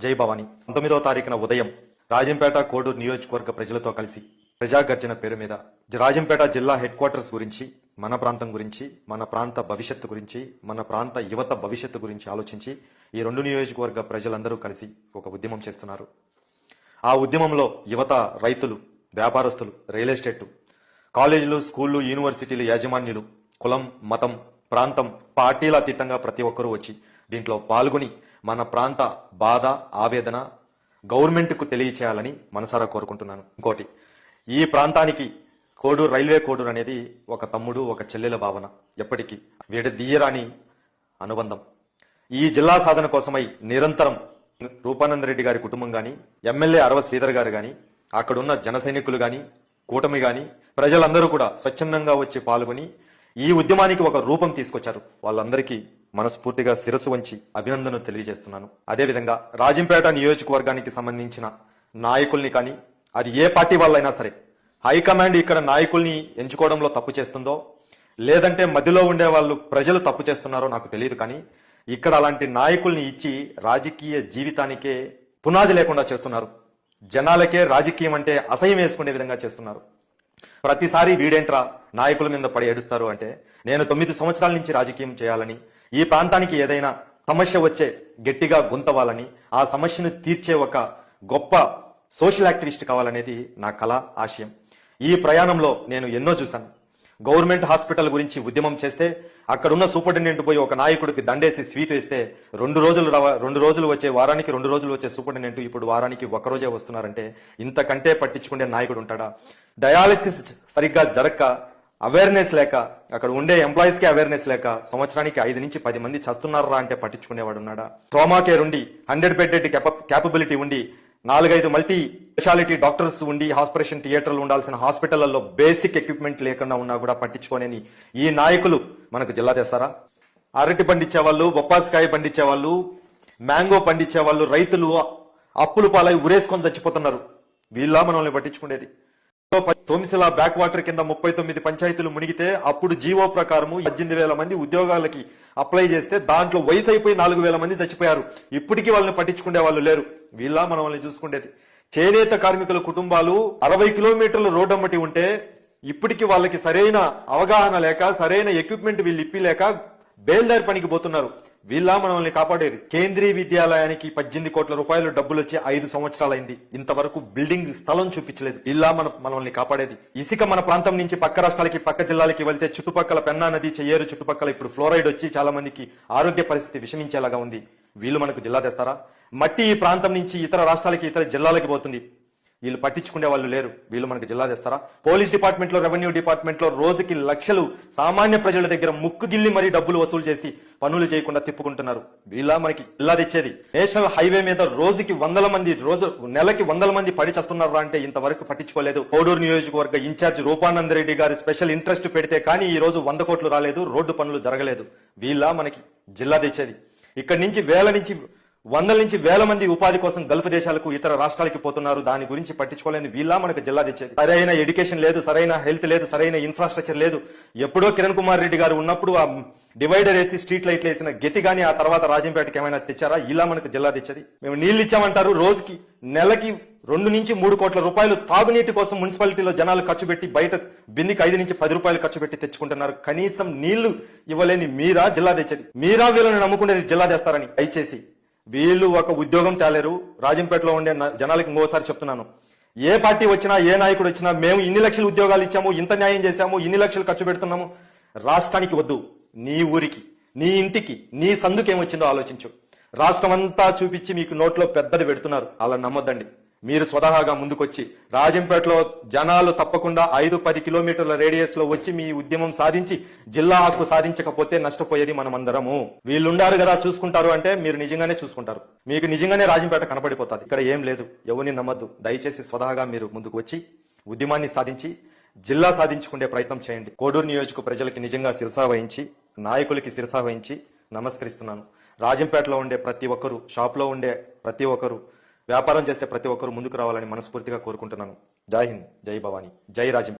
జై భవాని. పంతొమ్మిదవ తారీఖున ఉదయం రాజంపేట కోడూరు నియోజకవర్గ ప్రజలతో కలిసి ప్రజాగర్జన పేరు మీద రాజంపేట జిల్లా హెడ్ క్వార్టర్స్ గురించి మన ప్రాంతం గురించి మన ప్రాంత భవిష్యత్తు గురించి మన ప్రాంత యువత భవిష్యత్తు గురించి ఆలోచించి ఈ రెండు నియోజకవర్గ ప్రజలందరూ కలిసి ఒక ఉద్యమం చేస్తున్నారు. ఆ ఉద్యమంలో యువత రైతులు వ్యాపారస్తులు రియల్ ఎస్టేట్ కాలేజీలు స్కూళ్ళు యూనివర్సిటీలు యాజమాన్యులు కులం మతం ప్రాంతం పార్టీల అతీతంగా ప్రతి ఒక్కరూ వచ్చి దీంట్లో పాల్గొని మన ప్రాంత బాధ ఆవేదన గవర్నమెంట్కు తెలియచేయాలని మనసారా కోరుకుంటున్నాను. ఇంకోటి ఈ ప్రాంతానికి కోడూరు రైల్వే కోడూరు అనేది ఒక తమ్ముడు ఒక చెల్లెల భావన. ఎప్పటికీ విడదీయరాని అనుబంధం. ఈ జిల్లా సాధన కోసమై నిరంతరం రూపానంద రెడ్డి గారి కుటుంబం కానీ ఎమ్మెల్యే అరవ శ్రీధర్ గారు కానీ అక్కడున్న జన సైనికులు కానీ కూటమి కానీ ప్రజలందరూ కూడా స్వచ్ఛందంగా వచ్చి పాల్గొని ఈ ఉద్యమానికి ఒక రూపం తీసుకొచ్చారు. వాళ్ళందరికీ మనస్ఫూర్తిగా శిరస్సు వంచి అభినందనలు తెలియజేస్తున్నాను. అదేవిధంగా రాజంపేట నియోజకవర్గానికి సంబంధించిన నాయకుల్ని కానీ అది ఏ పార్టీ వాళ్ళైనా సరే హైకమాండ్ ఇక్కడ నాయకుల్ని ఎంచుకోవడంలో తప్పు చేస్తుందో లేదంటే మధ్యలో ఉండే వాళ్ళు ప్రజలు తప్పు చేస్తున్నారో నాకు తెలియదు కానీ ఇక్కడ అలాంటి నాయకుల్ని ఇచ్చి రాజకీయ జీవితానికే పునాది లేకుండా చేస్తున్నారు. జనాలకే రాజకీయం అంటే అసహ్యం వేసుకునే విధంగా చేస్తున్నారు. ప్రతిసారి వీడేంట్రా నాయకుల మీద పడి ఏడుస్తారు అంటే నేను తొమ్మిది సంవత్సరాల నుంచి రాజకీయం చేయాలని ఈ ప్రాంతానికి ఏదైనా సమస్య వచ్చే గట్టిగా గుంతవాలని ఆ సమస్యను తీర్చే ఒక గొప్ప సోషల్ యాక్టివిస్ట్ కావాలనేది నా కళ ఆశయం. ఈ ప్రయాణంలో నేను ఎన్నో చూశాను. గవర్నమెంట్ హాస్పిటల్ గురించి ఉద్యమం చేస్తే అక్కడున్న సూపరింటెండెంట్ పోయి ఒక నాయకుడికి దండేసి స్వీట్ వేస్తే రెండు రోజులు రవ రెండు రోజులు వచ్చే వారానికి రెండు రోజులు వచ్చే సూపరింటెండెంట్ ఇప్పుడు వారానికి ఒకరోజే వస్తున్నారంటే ఇంతకంటే పట్టించుకునే నాయకుడు ఉంటాడా? డయాలిసిస్ సరిగ్గా జరక్క అవేర్నెస్ లేక అక్కడ ఉండే ఎంప్లాయీస్కి అవేర్నెస్ లేక సంవత్సరానికి ఐదు నుంచి పది మంది చస్తున్నారా అంటే పట్టించుకునేవాడు ఉన్నాడా? ట్రామా కేర్ ఉండి హండ్రెడ్ బెడ్ క్యాపబిలిటీ ఉండి నాలుగైదు మల్టీ స్పెషాలిటీ డాక్టర్స్ ఉండి హాస్పిరేషన్ థియేటర్లు ఉండాల్సిన హాస్పిటళ్ళలో బేసిక్ ఎక్విప్మెంట్ లేకుండా ఉన్నా కూడా పట్టించుకోలేని ఈ నాయకులు మనకు జిల్లా తెస్తారా? అరటి పండించే వాళ్ళు బొప్పాసికాయ పండించే వాళ్ళు మ్యాంగో పండించే వాళ్ళు రైతులు అప్పులు పాలై ఉరేసుకొని చచ్చిపోతున్నారు. వీళ్ళ మనల్ని పట్టించుకునేది. సోమిశిల బ్యాక్ వాటర్ కింద ముప్పై తొమ్మిది పంచాయతీలు మునిగితే అప్పుడు జీవో ప్రకారము పద్దెనిమిది వేల మంది ఉద్యోగాలకి అప్లై చేస్తే దాంట్లో వయసు అయిపోయి నాలుగు వేల మంది చచ్చిపోయారు. ఇప్పటికీ వాళ్ళని పట్టించుకునే వాళ్ళు లేరు. వీళ్ళ మనల్ని చూసుకునేది చేనేత కార్మికుల కుటుంబాలు అరవై కిలోమీటర్ల రోడ్డు అమ్మటి ఉంటే ఇప్పటికి వాళ్ళకి సరైన అవగాహన లేక సరైన ఎక్విప్మెంట్ వీళ్ళు ఇప్పి లేక బేల్దారి పనికి పోతున్నారు. వీళ్ళ మనల్ని కాపాడేది. కేంద్రీయ విద్యాలయానికి పద్దెనిమిది కోట్ల రూపాయలు డబ్బులు వచ్చి ఐదు సంవత్సరాలైంది. ఇంతవరకు బిల్డింగ్ స్థలం చూపించలేదు. ఇలా మన మనల్ని కాపాడేది. ఇసుక మన ప్రాంతం నుంచి పక్క రాష్ట్రాలకి పక్క జిల్లాలకి వెళ్తే చుట్టుపక్కల పెన్నా నది చెయ్యేరు చుట్టుపక్కల ఇప్పుడు ఫ్లోరైడ్ వచ్చి చాలా మందికి ఆరోగ్య పరిస్థితి విషమించేలాగా ఉంది. వీళ్ళు మనకు జిల్లా తెస్తారా? మట్టి ఈ ప్రాంతం నుంచి ఇతర రాష్ట్రాలకి ఇతర జిల్లాలకి పోతుంది. వీళ్ళు పట్టించుకునే వాళ్ళు లేరు. వీళ్ళు మనకు జిల్లా తెస్తారా? పోలీస్ డిపార్ట్మెంట్లో రెవెన్యూ డిపార్ట్మెంట్లో రోజుకి లక్షలు సామాన్య ప్రజల దగ్గర ముక్కు గిల్లి మరీ డబ్బులు వసూలు చేసి పనులు చేయకుండా తిప్పుకుంటున్నారు. వీళ్ళ మనకి జిల్లా తెచ్చేది. నేషనల్ హైవే మీద రోజుకి వందల మంది రోజు నెలకి వందల మంది పడి చేస్తున్నారా అంటే ఇంతవరకు పట్టించుకోలేదు. కోడూరు నియోజకవర్గ ఇన్ఛార్జ్ రూపానంద రెడ్డి గారి స్పెషల్ ఇంట్రెస్ట్ పెడితే కానీ ఈ రోజు వంద కోట్లు రాలేదు రోడ్డు పనులు జరగలేదు. వీళ్ళ మనకి జిల్లా తెచ్చేది. ఇక్కడి నుంచి వేల నుంచి వందల నుంచి వేల మంది ఉపాధి కోసం గల్ఫ్ దేశాలకు ఇతర రాష్ట్రాలకి పోతున్నారు. దాని గురించి పట్టించుకోలేని వీళ్ళ మనకు జిల్లా తెచ్చేది. సరైన ఎడ్యుకేషన్ లేదు సరైన హెల్త్ లేదు సరైన ఇన్ఫ్రాస్ట్రక్చర్ లేదు. ఎప్పుడో కిరణ్ కుమార్ రెడ్డి గారు ఉన్నప్పుడు ఆ డివైడర్ వేసి స్ట్రీట్ లైట్లు వేసిన గతి గాని ఆ తర్వాత రాజంపేటకి ఏమైనా తెచ్చారా? ఇలా మనకు జిల్లా తెచ్చేది. మేము నీళ్ళు ఇచ్చామంటారు. రోజుకి నెలకి రెండు నుంచి మూడు కోట్ల రూపాయలు తాగునీటి కోసం మున్సిపాలిటీలో జనాలు ఖర్చు పెట్టి బయట బిందికి ఐదు నుంచి పది రూపాయలు ఖర్చు పెట్టి తెచ్చుకుంటున్నారు. కనీసం నీళ్ళు ఇవ్వలేని మీరా జిల్లా తెచ్చేది. మీరా వీళ్ళని నమ్ముకునేది జిల్లా తెస్తారని. దయచేసి వీళ్ళు ఒక ఉద్యోగం తేలేరు. రాజంపేటలో ఉండే న- జనాలకి ఇంకోసారి చెప్తున్నాను. ఏ పార్టీ వచ్చినా ఏ నాయకుడు వచ్చినా మేము ఇన్ని లక్షల ఉద్యోగాలు ఇచ్చాము ఇంత న్యాయం చేశాము ఇన్ని లక్షలు ఖర్చు పెడుతున్నాము. రాష్ట్రానికి వద్దు. నీ ఊరికి నీ ఇంటికి నీ సందుకు ఏమొచ్చిందో ఆలోచించు. రాష్ట్రం అంతా చూపించి మీకు నోట్లో పెద్దది పెడుతున్నారు. అలా నమ్మొద్దండి. మీరు స్వతహాగా ముందుకొచ్చి రాజంపేటలో జనాలు తప్పకుండా ఐదు పది కిలోమీటర్ల రేడియస్లో వచ్చి మీ ఉద్యమం సాధించి జిల్లా హక్కు సాధించకపోతే నష్టపోయేది మనమందరము. వీళ్ళుండారు కదా చూసుకుంటారు అంటే మీరు నిజంగానే చూసుకుంటారు. మీకు నిజంగానే రాజంపేట కనపడిపోతుంది. ఇక్కడ ఏం లేదు. ఎవరిని నమ్మద్దు. దయచేసి స్వతహాగా మీరు ముందుకు వచ్చి ఉద్యమాన్ని సాధించి జిల్లా సాధించుకునే ప్రయత్నం చేయండి. కోడూరు నియోజక ప్రజలకి నిజంగా శిరసా వహించి నాయకులకి శిరసా వహించి నమస్కరిస్తున్నాను. రాజంపేటలో ఉండే ప్రతి ఒక్కరు షాప్లో ఉండే ప్రతి ఒక్కరు వ్యాపారం చేసే ప్రతి ఒక్కరూ ముందుకు రావాలని మనస్ఫూర్తిగా కోరుకుంటున్నాను. జై హింద్ జై భవానీ జై రాజం.